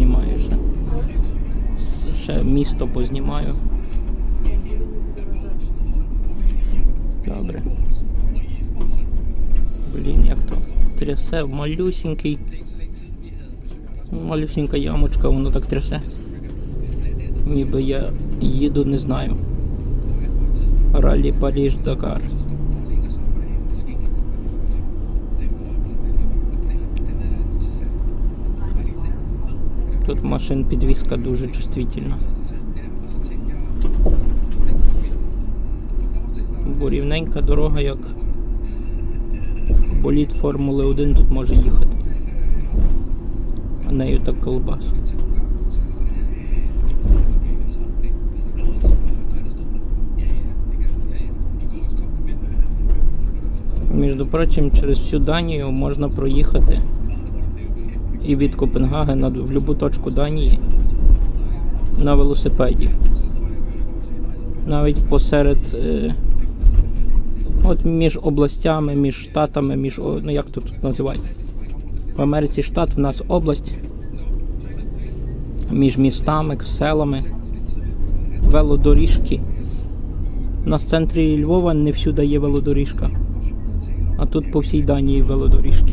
познімаю ще. Ще місто познімаю. Добре. Блін, як то трясе малюсінький. Малюсінька ямочка, воно так трясе. Ніби я їду, не знаю. Ралі Паріж Дакар. Тут машин підвізка дуже чувствительна. Бо рівненька дорога, як боліт Формули 1 тут може їхати. А нею так колбас. Між прочим, через всю Данію можна проїхати і від Копенгагена в будь-яку точку Данії на велосипеді. Навіть посеред. Е, от між областями, між штатами, між. Ну як тут, називається? В Америці штат, в нас область. Між містами, селами, велодоріжки. У нас в центрі Львова не всюди є велодоріжка. А тут по всій Данії велодоріжки.